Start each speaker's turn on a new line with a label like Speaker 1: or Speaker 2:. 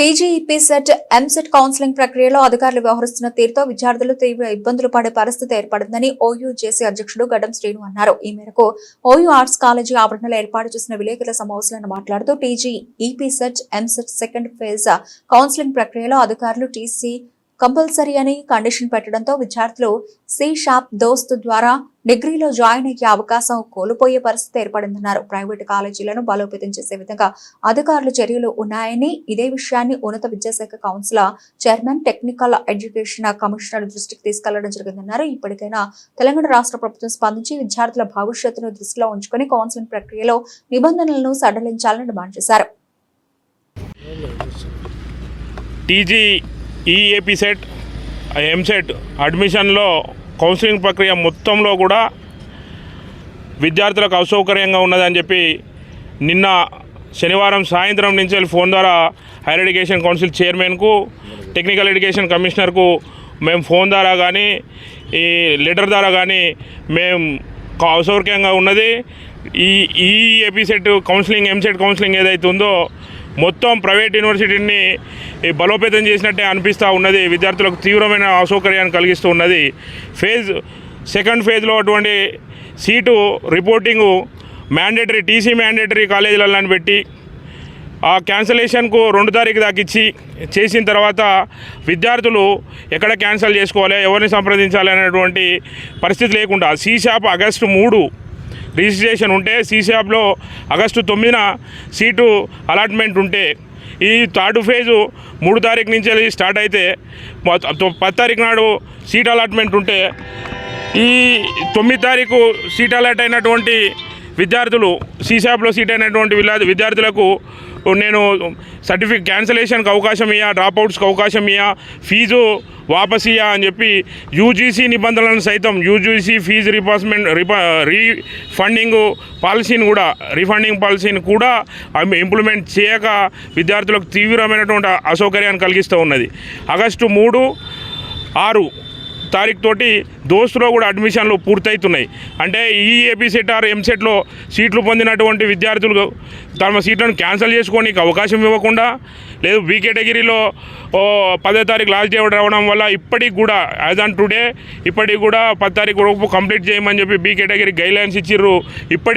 Speaker 1: టీజీఈపీ set EAMCET counselling ప్రక్రియలో అధికారులు వ్యవహరిస్తున్న తీరుతో విద్యార్థులు తీవ్ర ఇబ్బందులు పడే పరిస్థితి ఏర్పడిందని ఓయూ జేసీ అధ్యక్షుడు గడ్డం శ్రీను అన్నారు. ఈ మేరకు ఓయూ ఆర్ట్స్ కాలేజీ ఆవరణలో ఏర్పాటు చేసిన విలేకరుల సమావేశంలో మాట్లాడుతూ TG EP CET EAMCET second phase counselling ప్రక్రియలో అధికారులు టీసీ కంపల్సరీ అని కండిషన్ పెట్టడంతో విద్యార్థులు సి షాప్ దోస్త్ ద్వారా డిగ్రీలో జాయిన్ అయ్యే అవకాశం కోల్పోయే పరిస్థితి ఏర్పడిందన్నారు. ప్రైవేటు కాలేజీలను బలోపేతం చేసే విధంగా అధికారులు చర్యలు ఉన్నాయని ఇదే విషయాన్ని ఉన్నత విద్యాశాఖ council chairman technical education commissioner దృష్టికి తీసుకెళ్ళడం జరిగిందన్నారు. ఇప్పటికైనా తెలంగాణ రాష్ట్ర ప్రభుత్వం స్పందించి విద్యార్థుల భవిష్యత్తును దృష్టిలో ఉంచుకొని కౌన్సిలింగ్ ప్రక్రియలో నిబంధనలను సడలించాలని డిమాండ్ చేశారు.
Speaker 2: టీజీ ఈఏపీ సెట్ ఎంసెట్ అడ్మిషన్లో కౌన్సిలింగ్ ప్రక్రియ మొత్తంలో కూడా విద్యార్థులకు అసౌకర్యంగా ఉన్నదని చెప్పి నిన్న శనివారం సాయంత్రం నుంచి వెళ్ళి ఫోన్ ద్వారా హైయర్ ఎడ్యుకేషన్ కౌన్సిల్ చైర్మన్కు టెక్నికల్ ఎడ్యుకేషన్ కమిషనర్కు మేము ఫోన్ ద్వారా కానీ ఈ లెటర్ ద్వారా కానీ మేము అసౌకర్యంగా ఉన్నది. ఈ ఈ ఎపిసెట్ కౌన్సిలింగ్ ఎంసెట్ కౌన్సిలింగ్ ఏదైతే ఉందో మొత్తం ప్రైవేట్ యూనివర్సిటీని బలోపేతం చేసినట్టే అనిపిస్తూ ఉన్నది. విద్యార్థులకు తీవ్రమైన అసౌకర్యాన్ని కలిగిస్తూ ఉన్నది. ఫేజ్ సెకండ్ ఫేజ్లో అటువంటి seat reporting mandatory TC mandatory కాలేజీలలో పెట్టి ఆ క్యాన్సలేషన్కు రెండు తారీఖు దాకా ఇచ్చి చేసిన తర్వాత విద్యార్థులు ఎక్కడ క్యాన్సిల్ చేసుకోవాలి ఎవరిని సంప్రదించాలి అనేటువంటి పరిస్థితి లేకుండా సీ షాప్ ఆగస్టు మూడు రిజిస్ట్రేషన్ ఉంటే సీ షాప్లో ఆగస్టు తొమ్మిదిన సీటు అలాట్మెంట్ ఉంటే ఈ థర్డ్ ఫేజు మూడు తారీఖు నుంచి స్టార్ట్ అయితే పది తారీఖు నాడు సీట్ అలాట్మెంట్ ఉంటే ఈ తొమ్మిది తారీఖు సీట్ అలాట్ అయినటువంటి విద్యార్థులు సీసాప్లో సీట్ అయినటువంటి విద్యార్థులకు నేను సర్టిఫికేట్ క్యాన్సలేషన్కి అవకాశం ఇయ్యా డ్రాప్అవుట్స్కి అవకాశం ఇయ్యా ఫీజు వాపసియా అని చెప్పి యూజీసీ నిబంధనలను సైతం యూజీసీ ఫీజు రిపార్స్మెంట్ రిపా రీఫండింగ్ పాలసీని కూడా రీఫండింగ్ పాలసీని కూడా ఇంప్లిమెంట్ చేయక విద్యార్థులకు తీవ్రమైనటువంటి అసౌకర్యాన్ని కలిగిస్తూ ఉన్నది. ఆగస్టు మూడు ఆరు తారీఖు తోటి దోస్తులో కూడా అడ్మిషన్లు పూర్తవుతున్నాయి అంటే ఈ ఏపీసెట్ ఆర్ ఎంసెట్లో సీట్లు పొందినటువంటి విద్యార్థులు తమ సీట్లను క్యాన్సిల్ చేసుకోనికి అవకాశం ఇవ్వకుండా లేదు బీ కేటగిరీలో ఓ పదో తారీఖు లాస్ట్ డే రావడం వల్ల ఇప్పటికి కూడా యాజ్ ఆన్ టుడే ఇప్పటికి కూడా పది తారీఖు వరకు కంప్లీట్ చేయమని చెప్పి బీ కేటగిరీ గైడ్లైన్స్ ఇచ్చిర్రు. ఇప్పటికి